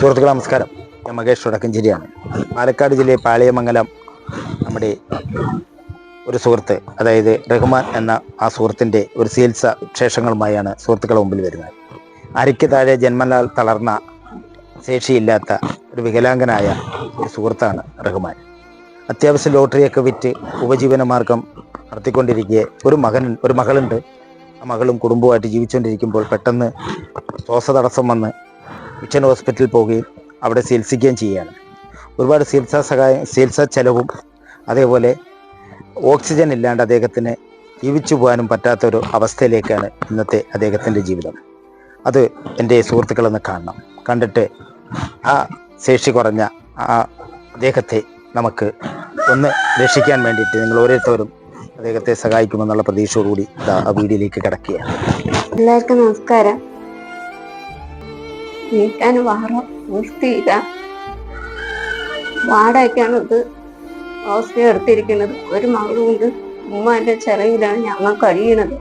സുഹൃത്തുക്കളെ നമസ്കാരം. ഞാൻ മകേഷ് വടക്കഞ്ചേരിയാണ്. പാലക്കാട് ജില്ലയിൽ പാളയമംഗലം നമ്മുടെ ഒരു സുഹൃത്ത് അതായത് റഹ്മാൻ എന്ന ആ സുഹൃത്തിന്റെ ഒരു ചികിത്സ വിശേഷങ്ങളുമായാണ് സുഹൃത്തുക്കളുടെ മുമ്പിൽ വരുന്നത്. അരയ്ക്ക് താഴെ ജന്മനാൽ തളർന്ന ശേഷിയില്ലാത്ത ഒരു വികലാംഗനായ ഒരു സുഹൃത്താണ് റഹ്മാൻ. അത്യാവശ്യം ലോട്ടറിയൊക്കെ വിറ്റ് ഉപജീവന മാർഗം നടത്തിക്കൊണ്ടിരിക്കെ ഒരു മകൻ ഒരു മകളുണ്ട്. ആ മകളും കുടുംബവുമായിട്ട് ജീവിച്ചുകൊണ്ടിരിക്കുമ്പോൾ പെട്ടെന്ന് ശ്വാസതടസ്സം വന്ന് മിഷൻ ഹോസ്പിറ്റലിൽ പോവുകയും അവിടെ ചികിത്സിക്കുകയും ചെയ്യുകയാണ്. ഒരുപാട് ചികിത്സാ സഹായം ചികിത്സാ ചെലവും അതേപോലെ ഓക്സിജൻ ഇല്ലാണ്ട് അദ്ദേഹത്തിന് ജീവിച്ചു പോകാനും പറ്റാത്തൊരു അവസ്ഥയിലേക്കാണ് ഇന്നത്തെ അദ്ദേഹത്തിന്റെ ജീവിതം. അത് എന്റെ സുഹൃത്തുക്കളൊന്ന് കാണണം. കണ്ടിട്ട് ആ ശേഷി കുറഞ്ഞ ആ അദ്ദേഹത്തെ നമുക്ക് ഒന്ന് രക്ഷിക്കാൻ വേണ്ടിയിട്ട് നിങ്ങൾ ഓരോരുത്തരും അദ്ദേഹത്തെ സഹായിക്കുമെന്നുള്ള പ്രതീക്ഷയോടുകൂടി ആ വീഡിയോയിലേക്ക് കിടക്കുകയാണ്. എല്ലാവർക്കും നമസ്കാരം. നീക്കാൻ വാറ വൃത്തിയില്ല വാടകയ്ക്കാണ് ഇത് ഹോസ്റ്റലിൽ എടുത്തിരിക്കുന്നത്. ഒരു മകളും കൊണ്ട് ഉമ്മാന്റെ ചെറിയിലാണ് ഞങ്ങൾ കഴിയണത്.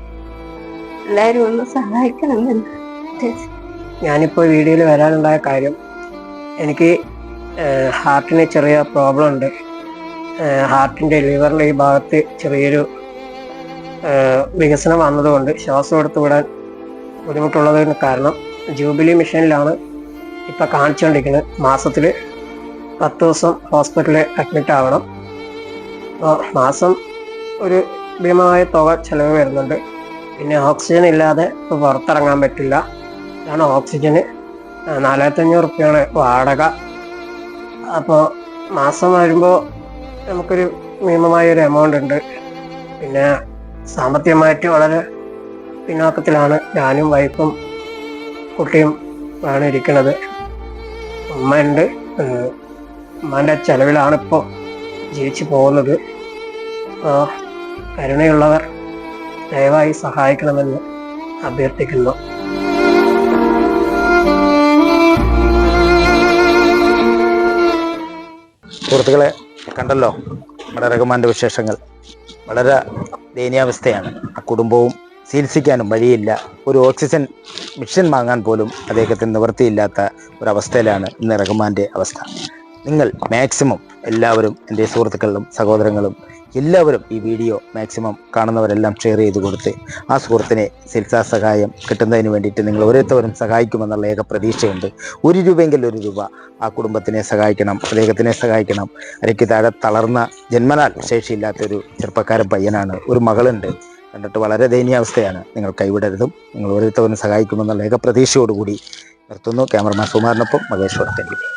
എല്ലാവരും ഒന്ന് സഹായിക്കണമെന്ന്. ഞാനിപ്പോൾ വീഡിയോയിൽ വരാനുണ്ടായ കാര്യം എനിക്ക് ഹാർട്ടിന് ചെറിയ പ്രോബ്ലം ഉണ്ട്. ഹാർട്ടിന്റെ ലിവറിന്റെ ഈ ഭാഗത്ത് ചെറിയൊരു വികസനം വന്നതുകൊണ്ട് ശ്വാസം എടുത്ത് വിടാൻ ബുദ്ധിമുട്ടുള്ളതിന് കാരണം ജൂബിലി മിഷനിലാണ് ഇപ്പം കാണിച്ചുകൊണ്ടിരിക്കുന്നത് മാസത്തിൽ പത്ത് ദിവസം ഹോസ്പിറ്റലിൽ അഡ്മിറ്റ് ആവണം. അപ്പോൾ മാസം ഒരു ഭീമമായ തുക ചിലവ് വരുന്നുണ്ട്. പിന്നെ ഓക്സിജൻ ഇല്ലാതെ ഇപ്പോൾ പുറത്തിറങ്ങാൻ പറ്റില്ല. ഇതാണ് ഓക്സിജന് നാലായിരത്തഞ്ഞൂറ് റുപ്യാണ് വാടക. അപ്പോൾ മാസം വരുമ്പോൾ നമുക്കൊരു മിനിമമായ ഒരു എമൗണ്ട് ഉണ്ട്. പിന്നെ സാമ്പത്തികമായിട്ട് വളരെ പിന്നോക്കത്തിലാണ്. ഞാനും വൈഫും കുട്ടിയും ആണ് ഇരിക്കുന്നത്. ഉമ്മയുണ്ട്. ഉമ്മാന്റെ ചെലവിലാണ് ഇപ്പോൾ ജീവിച്ചു പോകുന്നത്. കരുണയുള്ളവർ ദയവായി സഹായിക്കണമെന്ന് അഭ്യർത്ഥിക്കുന്നു. സുഹൃത്തുക്കളെ കണ്ടല്ലോ? നമ്മുടെ റഹ്മാന്റെ വിശേഷങ്ങൾ. വളരെ ദയനീയാവസ്ഥയാണ്. ആ കുടുംബവും ചികിത്സിക്കാനും വഴിയില്ല. ഒരു ഓക്സിജൻ മിഷൻ വാങ്ങാൻ പോലും അദ്ദേഹത്തിന് നിവൃത്തിയില്ലാത്ത ഒരവസ്ഥയിലാണ് ഇന്ന് റഹ്മാന്റെ അവസ്ഥ. നിങ്ങൾ മാക്സിമം എല്ലാവരും എന്റെ സുഹൃത്തുക്കളിലും സഹോദരങ്ങളും എല്ലാവരും ഈ വീഡിയോ മാക്സിമം കാണുന്നവരെല്ലാം ഷെയർ ചെയ്ത് കൊടുത്ത് ആ സുഹൃത്തിനെ ചികിത്സാ സഹായം കിട്ടുന്നതിന് വേണ്ടിയിട്ട് നിങ്ങൾ ഓരോരുത്തരും സഹായിക്കുമെന്നുള്ള ഏക പ്രതീക്ഷയുണ്ട്. ഒരു രൂപയെങ്കിലും ഒരു രൂപ ആ കുടുംബത്തിനെ സഹായിക്കണം അദ്ദേഹത്തിനെ സഹായിക്കണം. അരയ്ക്ക് താഴെ തളർന്ന ജന്മനാൽ ശേഷിയില്ലാത്ത ഒരു ചെറുപ്പക്കാരൻ പയ്യനാണ്. ഒരു മകളുണ്ട്. കണ്ടിട്ട് വളരെ ദയനീയാവസ്ഥയാണ്. നിങ്ങൾ കൈവിടരുതും നിങ്ങൾ ഓരോരുത്തരും സഹായിക്കുമെന്നുള്ള ഏക പ്രതീക്ഷയോടുകൂടി നിർത്തുന്നു. ക്യാമറമാൻ സുമാറിനൊപ്പം മകേഷ് വടക്കഞ്ചേരി